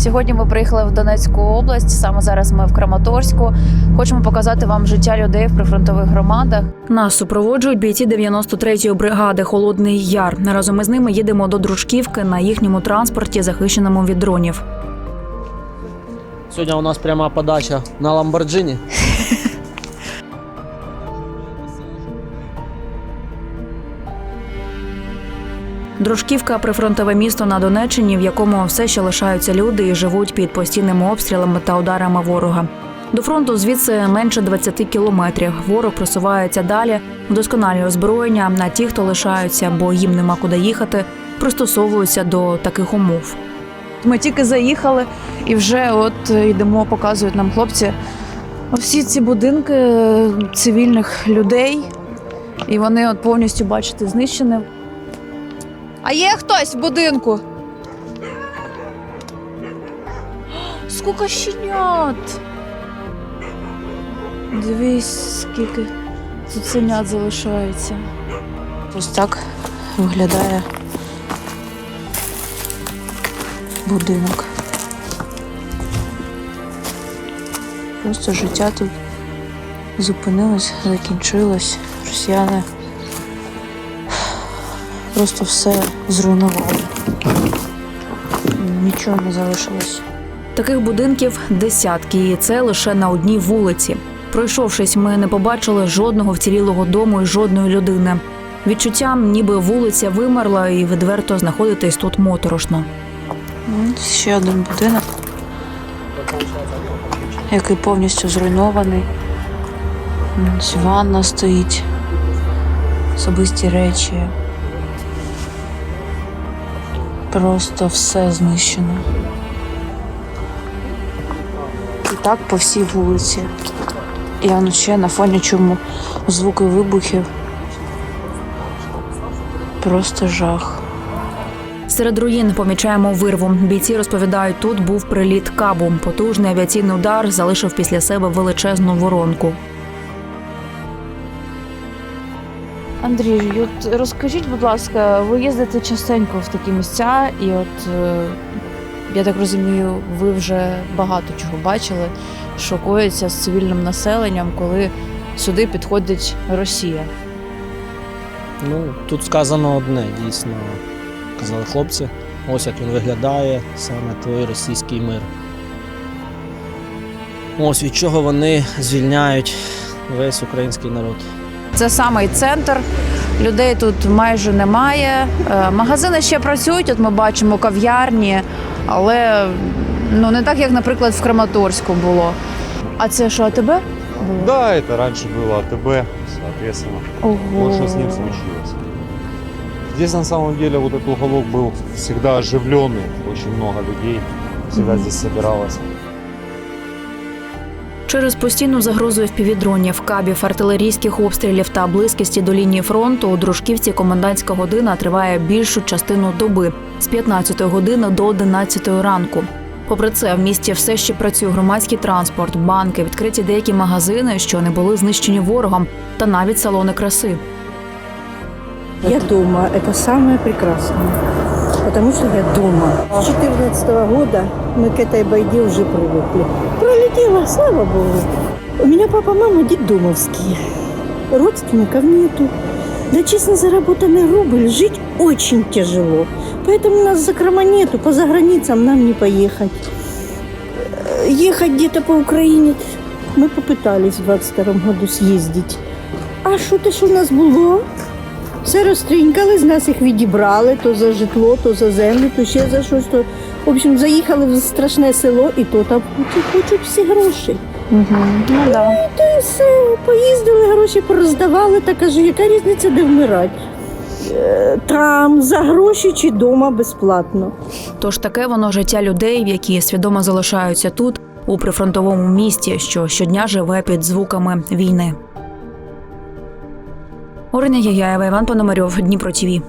Сьогодні ми приїхали в Донецьку область. Саме зараз ми в Краматорську. Хочемо показати вам життя людей в прифронтових громадах. Нас супроводжують бійці 93-ї бригади Холодний Яр. Разом із ними їдемо до Дружківки на їхньому транспорті, захищеному від дронів. Сьогодні у нас пряма подача на Ламборджині. Дружківка прифронтове місто на Донеччині, в якому все ще лишаються люди і живуть під постійними обстрілами та ударами ворога. До фронту звідси менше 20 кілометрів. Ворог просувається далі, вдосконалює озброєння. На ті, хто лишаються, бо їм нема куди їхати, пристосовуються до таких умов. Ми тільки заїхали і вже от йдемо, показують нам хлопці. Всі ці будинки цивільних людей, і вони от повністю, бачите, знищені. А є хтось в будинку? Скільки щенят! Дивись, скільки цуценят залишається. Ось так виглядає будинок. Просто життя тут зупинилось, закінчилось. Росіяни просто все зруйнували. Нічого не залишилось. Таких будинків десятки, і це лише на одній вулиці. Пройшовшись, ми не побачили жодного вцілілого дому і жодної людини. Відчуттям, ніби вулиця вимерла, і відверто знаходитись тут моторошно. Ще один будинок, який повністю зруйнований. Ванна стоїть, особисті речі. Просто все знищено. І так по всій вулиці. І воно ще на фоні чому звуки вибухів. Просто жах. Серед руїн помічаємо вирву. Бійці розповідають, тут був приліт кабу. Потужний авіаційний удар залишив після себе величезну воронку. Андрій, от розкажіть, будь ласка, ви їздите частенько в такі місця, і от е, я так розумію, ви вже багато чого бачили, що коїться з цивільним населенням, коли сюди підходить Росія. Ну, тут сказано одне, дійсно. Казали хлопці, ось як він виглядає, саме той російський мир. Ось від чого вони звільняють весь український народ. Це самий центр. Людей тут майже немає. Е, Магазини ще працюють. От ми бачимо кав'ярні, але ну не так, як, наприклад, в Краматорську було. А це що, АТБ? було? Да, это раньше было АТБ, соответственно. Ого. Вот что с ним случилось. Здесь на самом деле вот этот уголок был всегда оживленный, очень много людей всегда Мгм. здесь собиралось. Через постійну загрозу впівдронів, кабів, артилерійських обстрілів та близькості до лінії фронту у Дружківці комендантська година триває більшу частину доби з 15 години до 11 ранку. Попри це, в місті все ще працює громадський транспорт, банки, відкриті деякі магазини, що не були знищені ворогом, та навіть салони краси. Я дома. Это самое прекрасное. Потому что я дома. С 2014 года мы к этой байде уже привыкли. Пролетела, слава богу. У меня папа, мама детдомовские. Родственников нету. Да честно заработанный рубль жить очень тяжело. Поэтому у нас закрома нету, по заграницам нам не поехать. Э, Ехать где-то по Украине мы попытались в 22 году съездить. А що те, що в нас було? Все розтринькали, з нас їх відібрали то за житло, то за землю, то ще за щось. То... в общем, заїхали в страшне село і то там хочуть, хочуть всі гроші. Угу. Ну да. То і все, поїздили, гроші пороздавали, та каже, яка різниця, де вмирати? Е, Там за гроші чи вдома безплатно. Тож таке воно життя людей, які свідомо залишаються тут, у прифронтовому місті, що щодня живе під звуками війни. Орина Яяєва, Іван Пономарьов, Дніпро ТІВІ.